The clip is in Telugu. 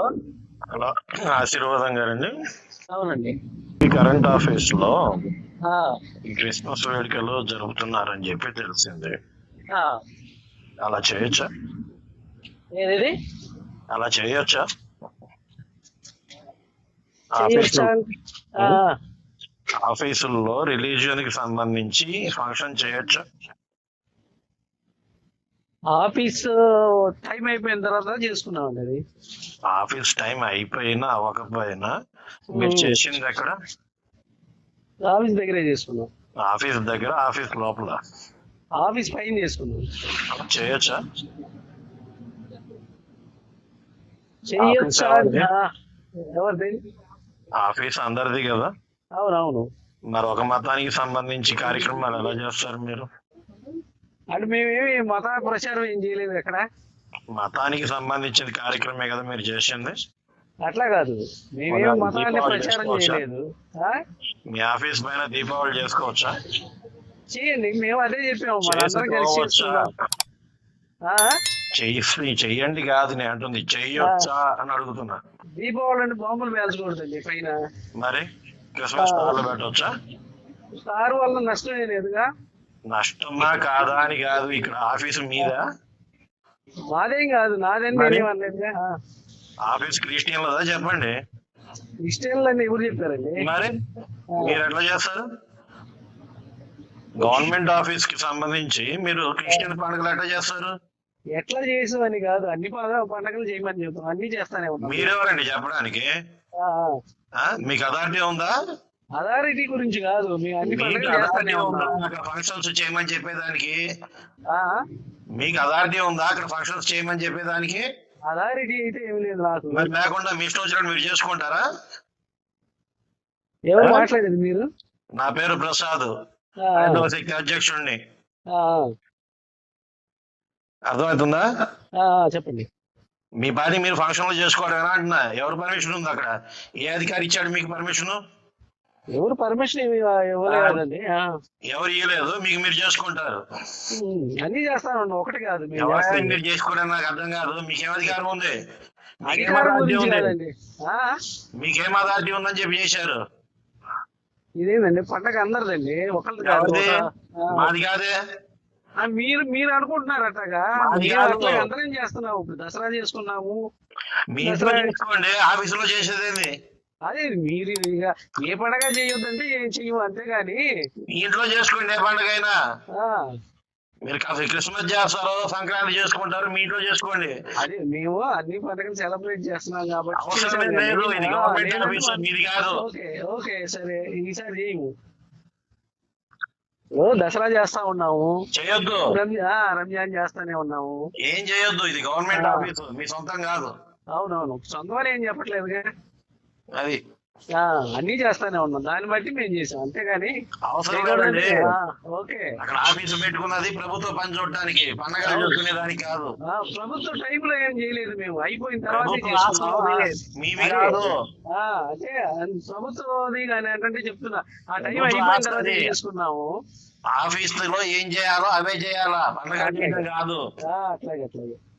హలో. ఆశీర్వాదం గారండి. అవునండి. ఈ కరెంట్ ఆఫీస్లో క్రిస్మస్ వేడుకలు జరుపుతున్నారని చెప్పి తెలిసింది. అలా చేయొచ్చా? ఏది అలా చేయొచ్చా? ఆఫీసుల్లో రిలీజియన్కి సంబంధించి ఫంక్షన్ చేయొచ్చా? ఆఫీస్ టైం అయిపోయిన తర్వాత చేసుకున్నామండి అది. ఆఫీస్ టైం అయిపోయినా అవ్వకపోయినా మీరు. చేసింది ఎక్కడ? ఆఫీస్ దగ్గరే చేసుకున్నాం. ఆఫీస్ దగ్గర ఆఫీస్ లోపల. ఆఫీస్ పైన చేసుకున్నాం. చేయొచ్చా? ఆ, ఎవరిది? ఆఫీస్ అందరిది కదా? అవునవును. మరి ఒక మతానికి సంబంధించి కార్యక్రమాలు ఎలా చేస్తారు మీరు? అంటే మేమేమి మత ప్రచారం ఏం చేయలేదు ఎక్కడ మతానికి సంబంధించిన కార్యక్రమే కదా మీరు చేసింది? అట్లా కాదు. మేమేం మరి మతాన్ని ప్రచారం? చేయలేదు? మీ ఆఫీస్ పైన దీపావళి చేసుకోవచ్చా? చేయండి. మేము అదే చెప్పాము. మనందరం కలిసి చెయ్యండి కాదు నేను అంటుంది. చెయ్యొచ్చా అని అడుగుతున్నా. దీపావళి అంటే బాంబులు పేల్చకూడదండి పైన. మరి క్రిస్మస్ పెట్టవచ్చా స్టార్ వల్ల నష్టం ఏం లేదుగా. నష్టమా కాదా అని కాదు ఇక్కడ ఆఫీస్ మీద? మాదేం కాదు నాదేం. ఆఫీస్ క్రిస్టియన్లదా చెప్పండి? ఇష్టంలని ఎవరు చెప్పారండి మరి? మీరు ఎట్లా చేస్తారు? గవర్నమెంట్ ఆఫీస్కి సంబంధించి మీరు క్రిస్టియన్ పండుగలు ఎట్లా చేస్తారు? ఎట్లా చేసామని కాదు అన్ని పండుగ పండగలు చేయమని చెప్తాం అన్ని చేస్తానే ఉన్నాం మీరెవరండి చెప్పడానికి? మీకు అథారిటీ ఉందా? అథారిటీ గురించి కాదు అన్ని ఫంక్షన్స్ చేయమని చెప్పేదానికి? మీకు అథారిటీ ఉందా? అక్కడ ఫంక్షన్స్ చేయమని చెప్పేదానికి? అథారిటీ అయితే ఏమి లేదు నాకు. మరి లేకుండా మీ ఇష్టం వచ్చినట్టు మీరు చేసుకుంటారా? ఎవరు? మాట్లాడేది మీరు? నా పేరు ప్రసాద్. శక్తి అధ్యక్షుడిని. అర్థమవుతుందా? చెప్పండి. మీ పని మీరు ఫంక్షన్లు చేసుకోవడం అంటున్నా. ఎవరు పర్మిషన్ ఉంది అక్కడ? ఏ అధికారి ఇచ్చాడు మీకు పర్మిషన్ ఎవరు పర్మిషన్ ఇవ్వలేదండి ఎవరు ఇవ్వలేదు మీకు మీరు చేసుకుంటారు. అన్ని చేస్తాను ఒకటి కాదు. మీరు చేసుకోవడం నాకు అర్థం కాదు మీకేం అధికారం ఉంది. మీకేం అధికారం అథారిటీ ఉందని చెప్పి చేశారు. ఇదేందండి పండగ అందరిదండి ఒకళ్ళది కాదు మాది కాదే. మీరు మీరు అనుకుంటున్నారు అట్టగా అందరం చేస్తున్నాము ఇప్పుడు దసరా చేసుకున్నాము. మీ ఇంట్లో చేసుకోండి ఆఫీసులో చేసేదేంది? అదే మీరు ఇక ఏ పండగ చేయొద్దంటే ఏం చెయ్యము అంతేగాని. మీ ఇంట్లో చేసుకోండి ఏ పండుగైనా. ఆ, మీరు కాస్త క్రిస్మస్ చేస్తారు సంక్రాంతి చేసుకుంటారు మీ ఇంట్లో చేసుకోండి. అదే మేము అన్ని పండుగలు సెలబ్రేట్ చేస్తున్నాం కాబట్టి ఓకే ఓకే సరే ఈసారి చేయము. ఓ దసరా చేస్తా ఉన్నాము. చేయొద్దు. రంజాన్ చేస్తానే ఉన్నాము. ఏం చేయొద్దు ఇది గవర్నమెంట్. ఆఫీస్ మీ సొంతం కాదు. అవునవును సొంతమని ఏం చెప్పట్లేదుగా. అది. అన్ని చేస్తానే ఉన్నాం. దాన్ని బట్టి మేము చేసాం. అంతేగాని అవసరం లేదండి ఓకే. అక్కడ ఆఫీసు పెట్టుకున్నది ప్రభుత్వ పని చూడటానికి పండగలు చేసుకునేదానికి కాదు. ఆ, ప్రభుత్వ టైంలో ఏం చేయలేదు మేము. అయిపోయిన తర్వాత మీవి అదే. కాదు. అంటే ప్రభుత్వది కానీ ఏంటంటే చెప్తున్నా. ఆ టైం అయిపోయిన తర్వాత అది. చేసుకున్నాము? ఆఫీస్లో ఏం చేయాలో అవే చేయాలా? పండగ కాదు. అట్లాగే అట్లాగే.